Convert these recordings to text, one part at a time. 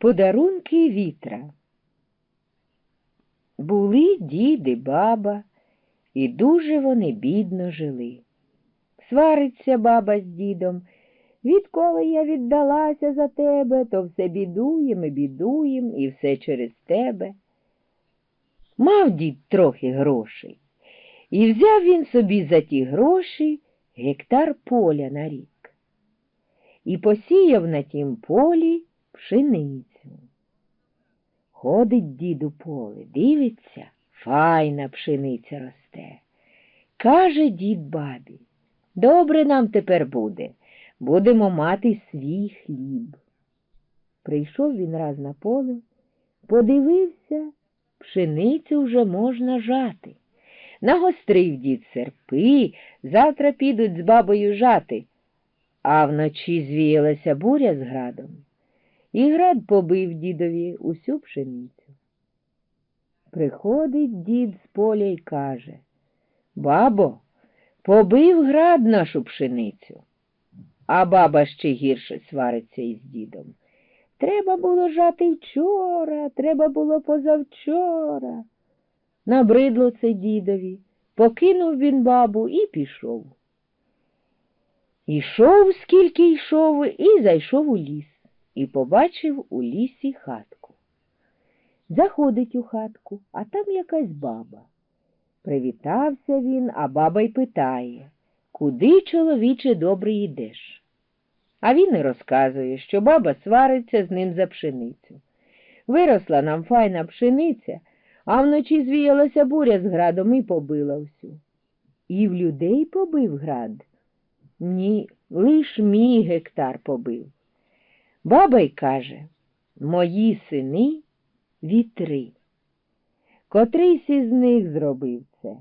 Подарунки вітра. Були дід і баба, і дуже вони бідно жили. Свариться баба з дідом. Відколи я віддалася за тебе, то все бідуєм і бідуєм, і все через тебе. Мав дід трохи грошей, і взяв він собі за ті гроші гектар поля на рік. І посіяв на тім полі пшеницю. Ходить дід у поле, дивиться, файна пшениця росте. Каже дід бабі, добре нам тепер буде, будемо мати свій хліб. Прийшов він раз на поле, подивився, пшеницю вже можна жати. Нагострив дід серпи, завтра підуть з бабою жати, а вночі звіялася буря з градом. І град побив дідові усю пшеницю. Приходить дід з поля й каже Бабо, побив град нашу пшеницю. А баба ще гірше свариться із дідом. Треба було жати вчора, треба було позавчора. Набридло це дідові, покинув він бабу і пішов. Ішов, скільки йшов, і зайшов у ліс і побачив у лісі хатку. Заходить у хатку, а там якась баба. Привітався він, а баба й питає, куди, чоловіче, добре йдеш? А він і розказує, що баба свариться з ним за пшеницю. Виросла нам файна пшениця, а вночі звіялася буря з градом і побила всю. І в людей побив град? Ні, лиш мій гектар побив. Баба й каже Мої сини вітри. Котрийсь із них зробив це.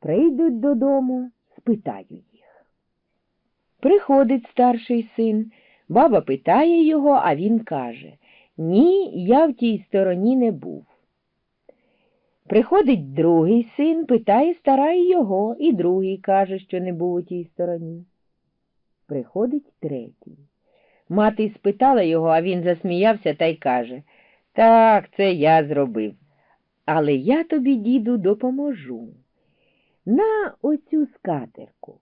Прийдуть додому, спитаю їх. Приходить старший син, баба питає його, а він каже Ні, я в тій стороні не був. Приходить другий син, питає стара його, і другий каже, що не був у тій стороні. Приходить третій. Мати спитала його, а він засміявся та й каже Так, це я зробив. Але я тобі, діду, допоможу. На оцю скатерку.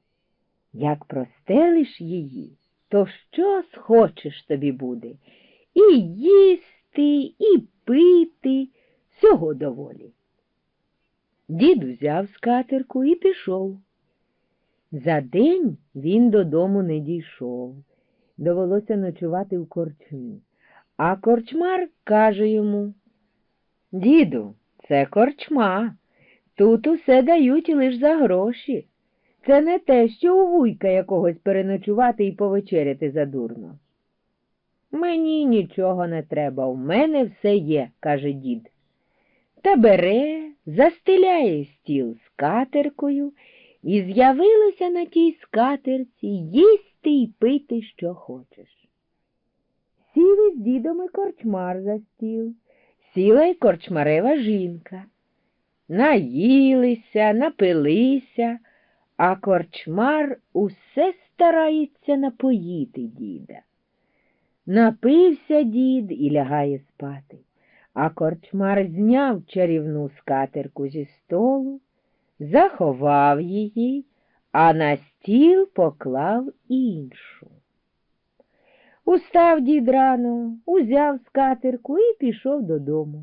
Як простелиш її, то що схочеш тобі буде? І їсти, і пити, всього доволі. Дід узяв скатерку і пішов. За день він додому не дійшов довелося ночувати в корчмі. А корчмар каже йому Діду, це корчма. Тут усе дають лиш за гроші. Це не те, що у вуйка якогось переночувати і повечеряти задурно. Мені нічого не треба, у мене все є, каже дід. Та бере, застеляє стіл скатеркою і з'явилося на тій скатерці їсть їсти й пити, що хочеш. Сіли з дідом і корчмар за стіл, сіла й корчмарева жінка. Наїлися, напилися, а корчмар усе старається напоїти діда. Напився дід і лягає спати, а корчмар зняв чарівну скатерку зі столу, заховав її а на стіл поклав іншу. Устав дід рано, узяв скатерку і пішов додому.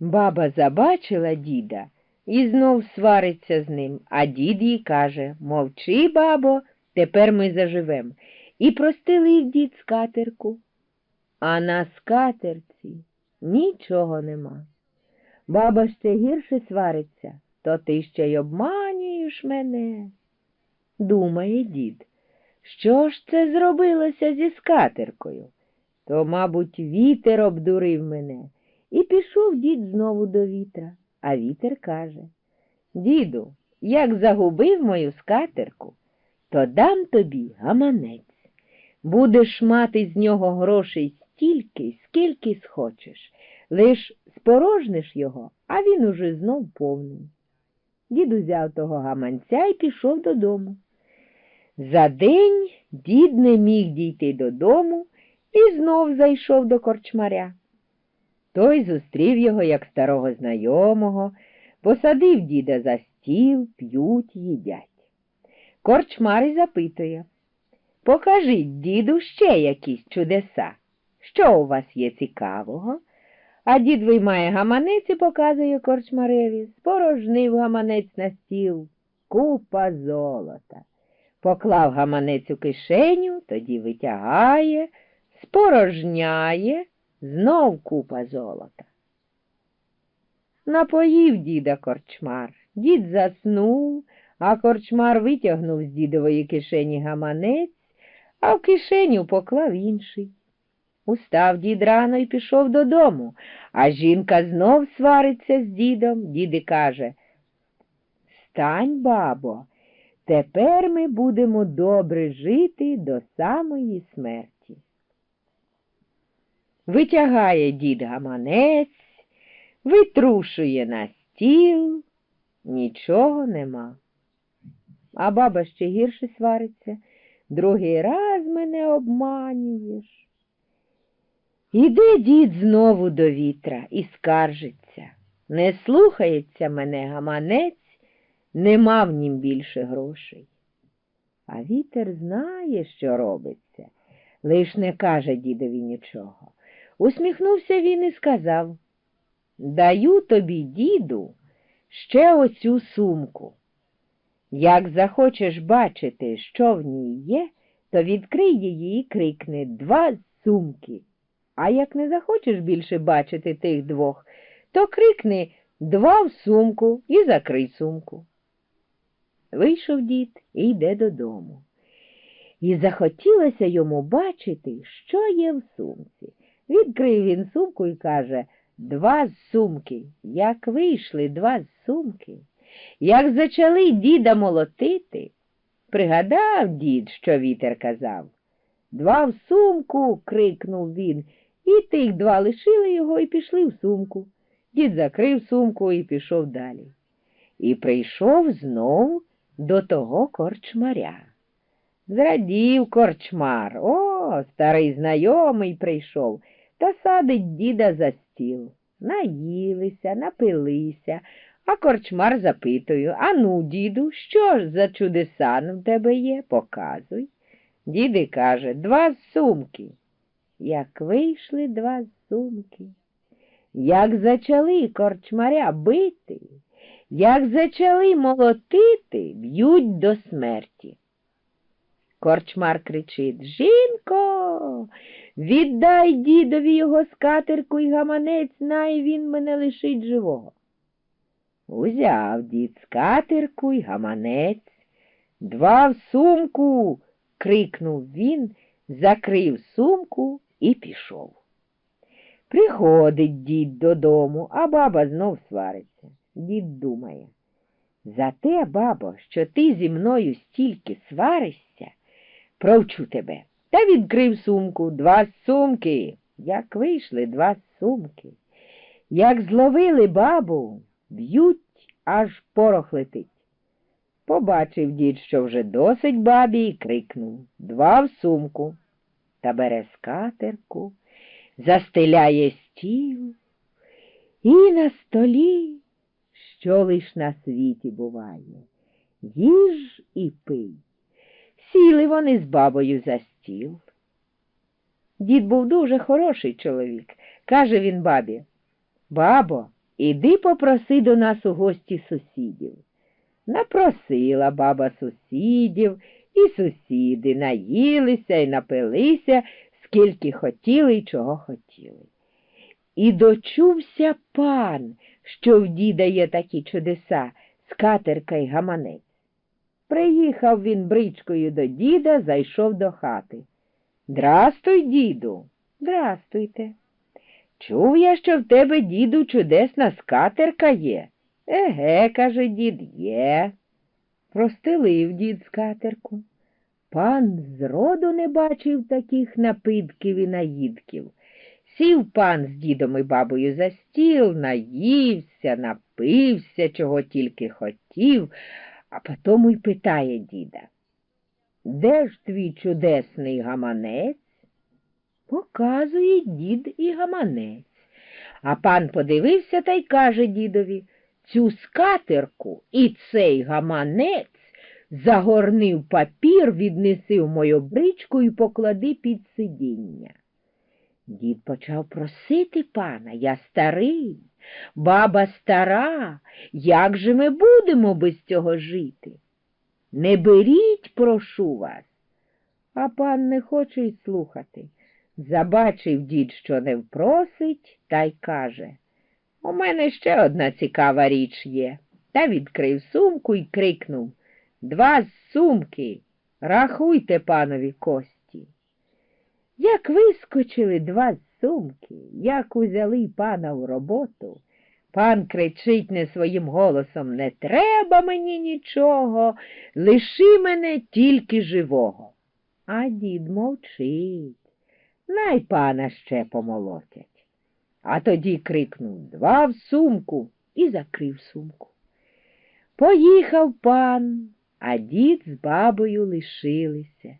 Баба забачила діда і знов свариться з ним, а дід їй каже Мовчи, бабо, тепер ми заживем. І простелив дід скатерку. А на скатерці нічого нема. Баба ще гірше свариться, то ти ще й обманюєш мене. Думає дід, що ж це зробилося зі скатеркою? То, мабуть, вітер обдурив мене. І пішов дід знову до вітра, а вітер каже Діду, як загубив мою скатерку, то дам тобі гаманець. Будеш мати з нього грошей стільки, скільки схочеш, лиш спорожниш його, а він уже знов повний. Дід узяв того гаманця і пішов додому. За день дід не міг дійти додому і знов зайшов до корчмаря. Той зустрів його, як старого знайомого, посадив діда за стіл, п'ють, їдять. Корчмар запитує Покажіть, діду, ще якісь чудеса. Що у вас є цікавого? А дід виймає гаманець і показує корчмареві, спорожнив гаманець на стіл, купа золота. Поклав гаманець у кишеню, тоді витягає, спорожняє, знов купа золота. Напоїв діда корчмар. Дід заснув, а корчмар витягнув з дідової кишені гаманець, а в кишеню поклав інший. Устав дід рано і пішов додому, а жінка знов свариться з дідом. Дід і каже Стань, бабо, тепер ми будемо добре жити до самої смерті. Витягає дід гаманець, витрушує на стіл, нічого нема. А баба ще гірше свариться, другий раз мене обманюєш. Іде дід знову до вітра і скаржиться. Не слухається мене гаманець, нема в нім більше грошей. А вітер знає, що робиться, лиш не каже дідові нічого. Усміхнувся він і сказав Даю тобі, діду, ще оцю сумку. Як захочеш бачити, що в ній є, то відкрий її і крикни два сумки. А як не захочеш більше бачити тих двох, то крикни два в сумку і закрий сумку. Вийшов дід і йде додому. І захотілося йому бачити, що є в сумці. Відкрив він сумку і каже Два з сумки. Як вийшли два з сумки, як зачали діда молотити, пригадав дід, що вітер казав. Два в сумку. крикнув він. І тих два лишили його і пішли в сумку. Дід закрив сумку і пішов далі. І прийшов знов до того корчмаря. Зрадів корчмар. О, старий знайомий прийшов та садить діда за стіл. Наїлися, напилися, а корчмар запитує Ану, діду, що ж за чудеса в тебе є? Показуй. Діди каже, два сумки як вийшли два сумки, як зачали корчмаря бити, як зачали молотити, б'ють до смерті. Корчмар кричить Жінко, віддай дідові його скатерку і гаманець, най він мене лишить живого. Узяв дід скатерку й гаманець. Два в сумку. крикнув він, закрив сумку і пішов. Приходить дід додому, а баба знов свариться. Дід думає. За те, бабо, що ти зі мною стільки сваришся, провчу тебе. Та відкрив сумку, два сумки. Як вийшли два сумки. Як зловили бабу, б'ють, аж порох летить. Побачив дід, що вже досить бабі, і крикнув Два в сумку та бере скатерку, застеляє стіл і на столі, що лиш на світі буває, їж і пий. Сіли вони з бабою за стіл. Дід був дуже хороший чоловік. Каже він бабі, бабо, іди попроси до нас у гості сусідів. Напросила баба сусідів і сусіди наїлися і напилися, скільки хотіли і чого хотіли. І дочувся пан, що в діда є такі чудеса, скатерка й гаманець. Приїхав він бричкою до діда, зайшов до хати. Здрастуй, діду, здрастуйте. Чув я, що в тебе, діду, чудесна скатерка є. Еге, каже дід, є. Простелив дід скатерку. Пан зроду не бачив таких напитків і наїдків. Сів пан з дідом і бабою за стіл, наївся, напився, чого тільки хотів, а потому й питає діда. Де ж твій чудесний гаманець? Показує дід і гаманець. А пан подивився та й каже дідові цю скатерку і цей гаманець загорни в папір, віднеси в мою бричку і поклади під сидіння. Дід почав просити пана, я старий, баба стара, як же ми будемо без цього жити? Не беріть, прошу вас. А пан не хоче й слухати. Забачив дід, що не впросить, та й каже У мене ще одна цікава річ є. Та відкрив сумку і крикнув Два з сумки. Рахуйте, панові кості. Як вискочили два сумки, як узяли пана в роботу, пан кричить не своїм голосом Не треба мені нічого, лиши мене тільки живого. А дід мовчить. Най пана ще помолотять. А тоді крикнув Два в сумку і закрив сумку. Поїхав пан, а дід з бабою лишилися.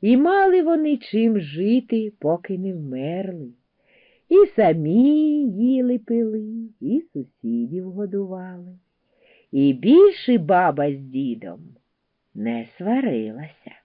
І мали вони чим жити, поки не вмерли. І самі їли пили, і сусідів годували. І більше баба з дідом не сварилася.